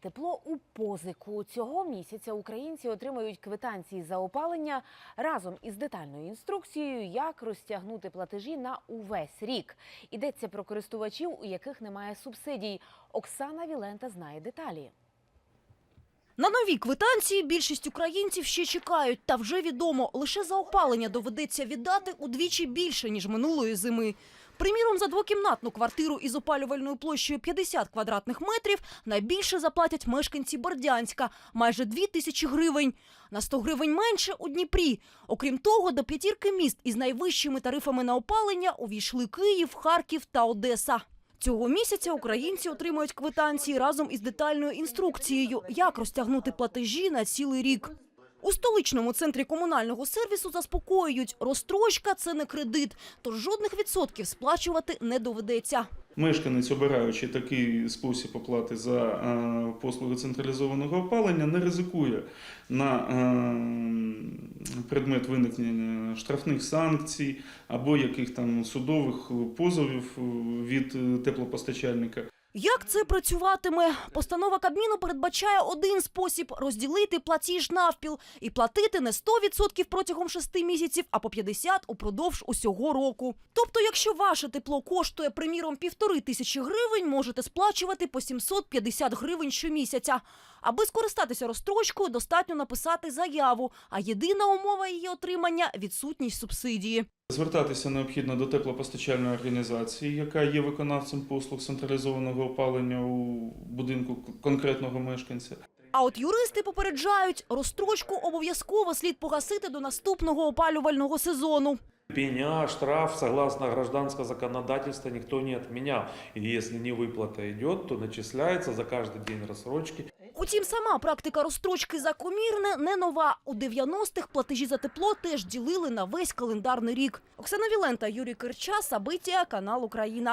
Тепло у позику цього місяця українці отримають квитанції за опалення разом із детальною інструкцією, як розтягнути платежі на увесь рік. Йдеться про користувачів, у яких немає субсидій. Оксана Вілента знає деталі. На нові квитанції більшість українців ще чекають. Та вже відомо, лише за опалення доведеться віддати удвічі більше, ніж минулої зими. Приміром, за двокімнатну квартиру із опалювальною площею 50 квадратних метрів найбільше заплатять мешканці Бердянська – майже 2 тисячі гривень. На 100 гривень менше у Дніпрі. Окрім того, до п'ятірки міст із найвищими тарифами на опалення увійшли Київ, Харків та Одеса. Цього місяця українці отримають квитанції разом із детальною інструкцією, як розтягнути платежі на цілий рік. У столичному центрі комунального сервісу заспокоюють, розстрочка – це не кредит, тож жодних відсотків сплачувати не доведеться. Мешканець, обираючи такий спосіб оплати за е, послуги централізованого опалення, не ризикує на е, предмет виникнення штрафних санкцій або яких там судових позовів е, від теплопостачальника. Як це працюватиме? Постанова Кабміну передбачає один спосіб – розділити платіж навпіл і платити не 100% протягом 6 місяців, а по 50% упродовж усього року. Тобто, якщо ваше тепло коштує, приміром, півтори тисячі гривень, можете сплачувати по 750 гривень щомісяця. Аби скористатися розстрочкою, достатньо написати заяву, а єдина умова її отримання – відсутність субсидії. Звертатися необхідно до теплопостачальної організації, яка є виконавцем послуг централізованого опалення у будинку конкретного мешканця. А от юристи попереджають, розстрочку обов'язково слід погасити до наступного опалювального сезону. Пеня, штраф, согласно гражданского законодательства, никто не отменял. И если не выплата идет, то начисляется за каждый день рассрочки. Утім, сама практика розстрочки за комірне не нова. У 90-х платежі за тепло теж ділили на весь календарний рік. Оксана Вілента, Юрій Кирча, Сабитія, канал Україна.